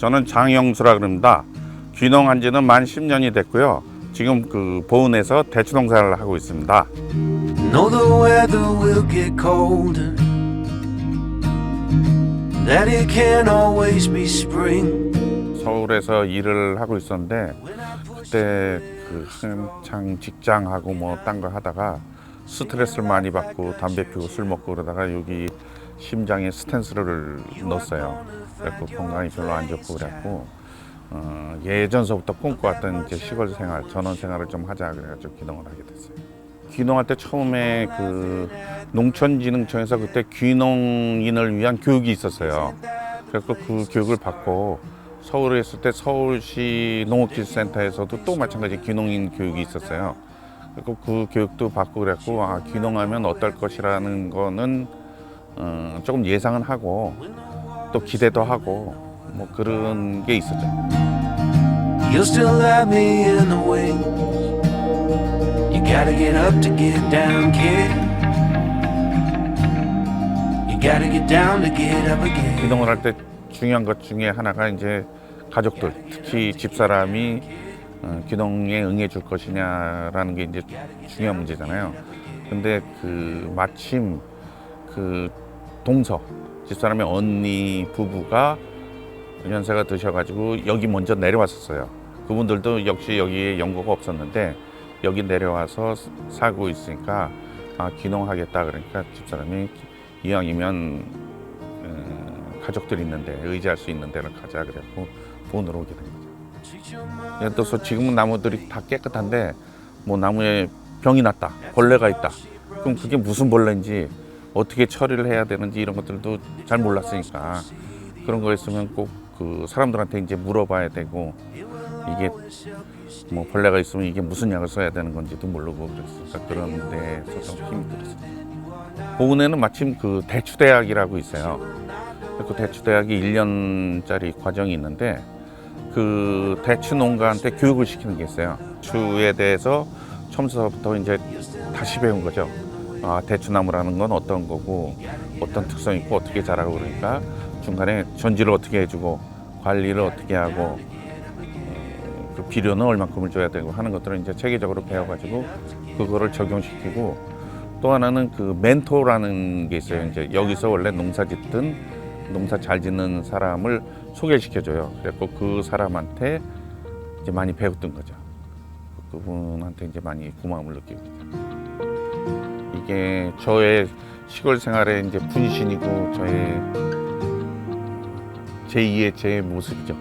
저는 장영수라 그럽니다. 귀농한 지는 만 10년이 됐고요. 지금 그 보은에서 대추 농사를 하고 있습니다. 서울에서 일을 하고 있었는데 그때 그 한창 직장하고 뭐 딴 거 하다가 스트레스를 많이 받고 담배 피우고 술 먹고 그러다가 여기 심장에 스텐스를 넣었어요. 그래갖고 건강이 별로 안 좋고 그래갖고 어, 예전서부터 꿈꿔왔던 이제 시골 생활, 전원 생활을 좀 하자 그래가지고 귀농을 하게 됐어요. 귀농할 때 처음에 그 농촌진흥청에서 그때 귀농인을 위한 교육이 있었어요. 그래서 그 교육을 받고 서울에 있을 때 서울시 농업기술센터에서도 또 마찬가지 귀농인 교육이 있었어요. 그리고 그 교육도 받고 그랬고 아 귀농하면 어떨 것이라는 거는 어, 조금 예상은 하고 또 기대도 하고 뭐 그런 게 있었죠. You'll still have me in the wings. You gotta get up to get down, kid. You gotta get down to get up again. 이동을 할 때 중요한 것 중에 하나가 이제 가족들, 특히 집사람이 어, 귀농에 응해 줄 것이냐라는 게 이제 중요한 문제잖아요. 근데 그 마침 그 동서 집사람의 언니 부부가 연세가 드셔가지고 여기 먼저 내려왔었어요. 그분들도 역시 여기에 연고가 없었는데 여기 내려와서 살고 있으니까 아 귀농하겠다 그러니까 집사람이 이왕이면 어, 가족들 있는데 의지할 수 있는 데를 가자 그래갖고 본으로 오게 된 거죠. 예를 들어서 지금은 나무들이 다 깨끗한데 뭐 나무에 병이 났다, 벌레가 있다. 그럼 그게 무슨 벌레인지 어떻게 처리를 해야 되는지 이런 것들도 잘 몰랐으니까 그런 거 있으면 꼭 그 사람들한테 이제 물어봐야 되고 이게 뭐 벌레가 있으면 이게 무슨 약을 써야 되는 건지도 모르고 그랬으니까 그런 데서 좀 힘이 들었어요. 보은에는 마침 그 대추대학이라고 있어요. 그 대추대학이 1년짜리 과정이 있는데 그 대추 농가한테 교육을 시키는 게 있어요. 추에 대해서 처음부터 이제 다시 배운 거죠. 아, 대추나무라는 건 어떤 거고 어떤 특성이 있고 어떻게 자라고 그러니까 중간에 전지를 어떻게 해주고 관리를 어떻게 하고 어, 그 비료는 얼만큼을 줘야 되고 하는 것들을 이제 체계적으로 배워가지고 그거를 적용시키고 또 하나는 그 멘토라는 게 있어요. 이제 여기서 원래 농사 짓든 농사 잘 짓는 사람을 소개시켜줘요. 그래서 그 사람한테 이제 많이 배웠던 거죠. 그분한테 이제 많이 고마움을 느끼고 있죠. 이게 저의 시골 생활의 이제 분신이고 저의 제2의 제 모습이죠.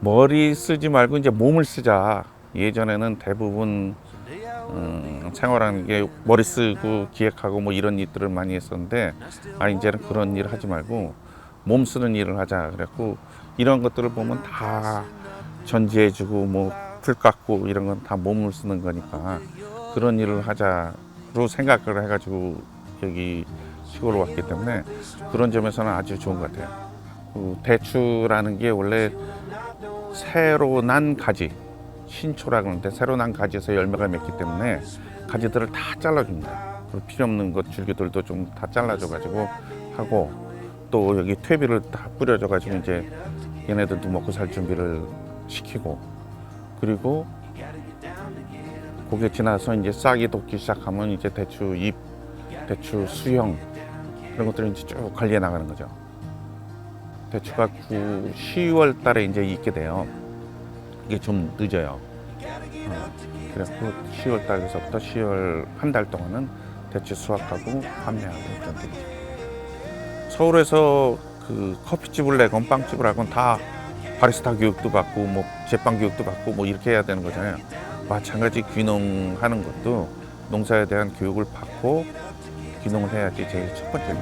머리 쓰지 말고 이제 몸을 쓰자. 예전에는 대부분 음, 생활하는 게 머리 쓰고 기획하고 뭐 이런 일들을 많이 했었는데 아 이제는 그런 일 하지 말고 몸 쓰는 일을 하자. 그래갖고 이런 것들을 보면 다 전지해주고 뭐 풀 깎고 이런 건 다 몸을 쓰는 거니까 그런 일을 하자 로 생각을 해가지고 여기 시골로 왔기 때문에 그런 점에서는 아주 좋은 것 같아요. 그 대추라는 게 원래 새로 난 가지 신초라 그러는데 새로 난 가지에서 열매가 맺기 때문에 가지들을 다 잘라줍니다. 필요 없는 것 줄기들도 좀 다 잘라줘가지고 하고 또 여기 퇴비를 다 뿌려줘가지고 이제 얘네들도 먹고 살 준비를 시키고 그리고 고개 지나서 이제 싹이 돋기 시작하면 이제 대추 잎, 대추 수형 그런 것들을 이제 쭉 관리해 나가는 거죠. 대추가 9, 10월 달에 이제 익게 돼요. 이게 좀 늦어요. 어, 그래서 10월 달에서부터 10월 한 달 동안은 대추 수확하고 판매하고 그런 되죠. 서울에서 그 커피집을 내건 빵집을 하건 다 바리스타 교육도 받고 뭐 제빵 교육도 받고 뭐 이렇게 해야 되는 거잖아요. 마찬가지 귀농하는 것도 농사에 대한 교육을 받고 귀농을 해야지 제일 첫 번째